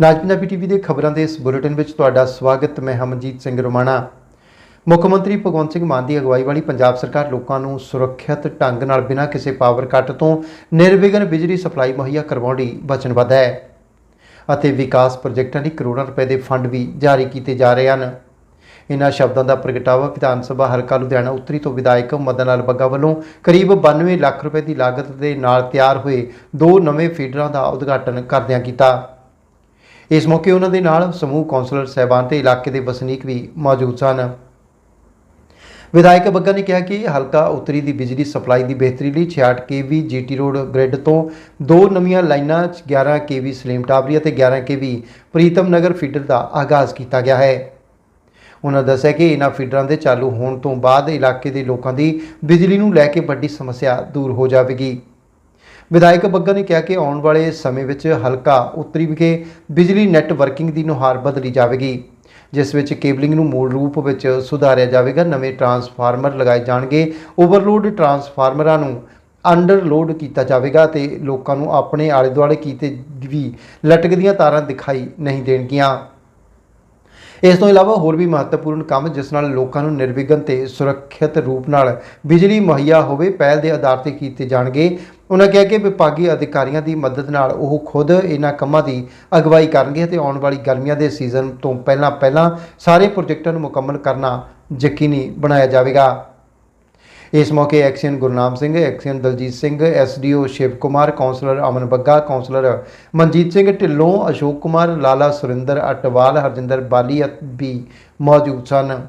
ਨਾਜ Punjabi TV ਦੇ ਖਬਰਾਂ ਦੇ ਇਸ ਬੁਲੇਟਿਨ ਵਿੱਚ ਤੁਹਾਡਾ ਸਵਾਗਤ, ਮੈਂ ਹਮਨਜੀਤ ਸਿੰਘ ਰੋਮਾਣਾ। ਮੁੱਖ ਮੰਤਰੀ ਭਗਵੰਤ ਸਿੰਘ ਮਾਨ ਦੀ ਅਗਵਾਈ ਵਾਲੀ ਪੰਜਾਬ ਸਰਕਾਰ ਲੋਕਾਂ ਨੂੰ ਸੁਰੱਖਿਅਤ ਢੰਗ ਨਾਲ ਬਿਨਾਂ ਕਿਸੇ ਪਾਵਰ ਕੱਟ ਤੋਂ ਨਿਰਵਿਘਨ ਬਿਜਲੀ ਸਪਲਾਈ ਮੁਹੱਈਆ ਕਰਵਾਉਣ ਲਈ ਵਚਨਬੱਧ ਹੈ ਅਤੇ ਵਿਕਾਸ ਪ੍ਰੋਜੈਕਟਾਂ ਲਈ ਕਰੋੜਾਂ ਰੁਪਏ ਦੇ ਫੰਡ ਵੀ ਜਾਰੀ ਕੀਤੇ ਜਾ ਰਹੇ ਹਨ। ਇਨ੍ਹਾਂ ਸ਼ਬਦਾਂ ਦਾ ਪ੍ਰਗਟਾਵਾ ਵਿਧਾਨ ਸਭਾ ਹਲਕਾ ਲੁਧਿਆਣਾ ਉੱਤਰੀ ਤੋਂ ਵਿਧਾਇਕ ਮਦਨ ਲਾਲ ਬੱਗਾ ਵੱਲੋਂ ਕਰੀਬ 92 ਲੱਖ ਰੁਪਏ ਦੀ ਲਾਗਤ ਦੇ ਨਾਲ ਤਿਆਰ ਹੋਏ ਦੋ ਨਵੇਂ ਫੀਡਰਾਂ ਦਾ ਉਦਘਾਟਨ ਕਰਦਿਆਂ ਕੀਤਾ। ਇਸ ਮੌਕੇ ਉਹਨਾਂ ਦੇ ਨਾਲ ਸਮੂਹ ਕੌਂਸਲਰ ਸਹਿਬਾਨ ਤੇ ਇਲਾਕੇ ਦੇ ਵਸਨੀਕ ਵੀ ਮੌਜੂਦ ਸਨ। ਵਿਧਾਇਕ ਬੱਗਾ ਨੇ ਕਿਹਾ ਕਿ ਹਲਕਾ ਉੱਤਰੀ ਦੀ ਬਿਜਲੀ ਸਪਲਾਈ ਦੀ ਬਿਹਤਰੀ ਲਈ 66 ਕੇਵੀ ਜੀਟੀ ਰੋਡ ਗ੍ਰਿਡ ਤੋਂ ਦੋ ਨਵੀਆਂ ਲਾਈਨਾਂ 'ਚ 11 ਕੇਵੀ ਸਲੀਮ ਟਾਬਰੀ ਅਤੇ 11 ਕੇਵੀ ਪ੍ਰੀਤਮ ਨਗਰ ਫੀਡਰ ਦਾ ਆਗਾਜ਼ ਕੀਤਾ ਗਿਆ ਹੈ। ਉਹਨਾਂ ਦੱਸਿਆ ਕਿ ਇਹਨਾਂ ਫੀਡਰਾਂ ਦੇ ਚਾਲੂ ਹੋਣ ਤੋਂ ਬਾਅਦ ਇਲਾਕੇ ਦੇ ਲੋਕਾਂ ਦੀ ਬਿਜਲੀ ਨੂੰ ਲੈ ਕੇ ਵੱਡੀ ਸਮੱਸਿਆ ਦੂਰ ਹੋ ਜਾਵੇਗੀ। ਵਿਧਾਇਕ ਬੱਗਾ ਨੇ ਕਿਹਾ ਕਿ ਆਉਣ ਵਾਲੇ ਸਮੇਂ ਵਿੱਚ ਹਲਕਾ ਉੱਤਰੀ ਵਿਖੇ ਬਿਜਲੀ ਨੈੱਟਵਰਕਿੰਗ ਦੀ ਨੁਹਾਰ ਬਦਲੀ ਜਾਵੇਗੀ, ਜਿਸ ਵਿੱਚ ਕੇਬਲਿੰਗ ਨੂੰ ਮੂਲ ਰੂਪ ਵਿੱਚ ਸੁਧਾਰਿਆ ਜਾਵੇਗਾ, ਨਵੇਂ ਟਰਾਂਸਫਾਰਮਰ ਲਗਾਏ ਜਾਣਗੇ, ਓਵਰਲੋਡ ਟਰਾਂਸਫਾਰਮਰਾਂ ਨੂੰ ਅੰਡਰਲੋਡ ਕੀਤਾ ਜਾਵੇਗਾ ਤੇ ਲੋਕਾਂ ਨੂੰ ਆਪਣੇ ਆਲੇ ਦੁਆਲੇ ਕੀਤੇ ਵੀ ਲਟਕਦੀਆਂ ਤਾਰਾਂ ਦਿਖਾਈ ਨਹੀਂ ਦੇਣਗੀਆਂ। ਇਸ ਤੋਂ ਇਲਾਵਾ ਹੋਰ ਵੀ ਮਹੱਤਵਪੂਰਨ ਕੰਮ ਜਿਸ ਨਾਲ ਲੋਕਾਂ ਨੂੰ ਨਿਰਵਿਘਨ ਤੇ ਸੁਰੱਖਿਅਤ ਰੂਪ ਨਾਲ ਬਿਜਲੀ ਮੁਹੱਈਆ ਹੋਵੇ, ਪਹਿਲ ਦੇ ਆਧਾਰ ਤੇ ਕੀਤੇ ਜਾਣਗੇ। ਉਹਨਾਂ ਕਿਹਾ ਕਿ ਵਿਭਾਗੀ ਅਧਿਕਾਰੀਆਂ ਦੀ ਮਦਦ ਨਾਲ ਉਹ ਖੁਦ ਇਹਨਾਂ ਕੰਮਾਂ ਦੀ ਅਗਵਾਈ ਕਰਨਗੇ ਤੇ ਆਉਣ ਵਾਲੀ ਗਰਮੀਆਂ ਦੇ ਸੀਜ਼ਨ ਤੋਂ ਪਹਿਲਾਂ ਪਹਿਲਾਂ ਸਾਰੇ ਪ੍ਰੋਜੈਕਟਾਂ ਨੂੰ ਮੁਕੰਮਲ ਕਰਨਾ ਯਕੀਨੀ ਬਣਾਇਆ ਜਾਵੇਗਾ। ਇਸ ਮੌਕੇ XEN Gurnam Singh XEN Daljit Singh SDO Shiv Kumar councillor Aman Bagga councillor Manjit Singh Dhillon, Ashok Kumar, Lala Surinder Atwal, Harjinder Bali ਵੀ ਮੌਜੂਦ ਸਨ।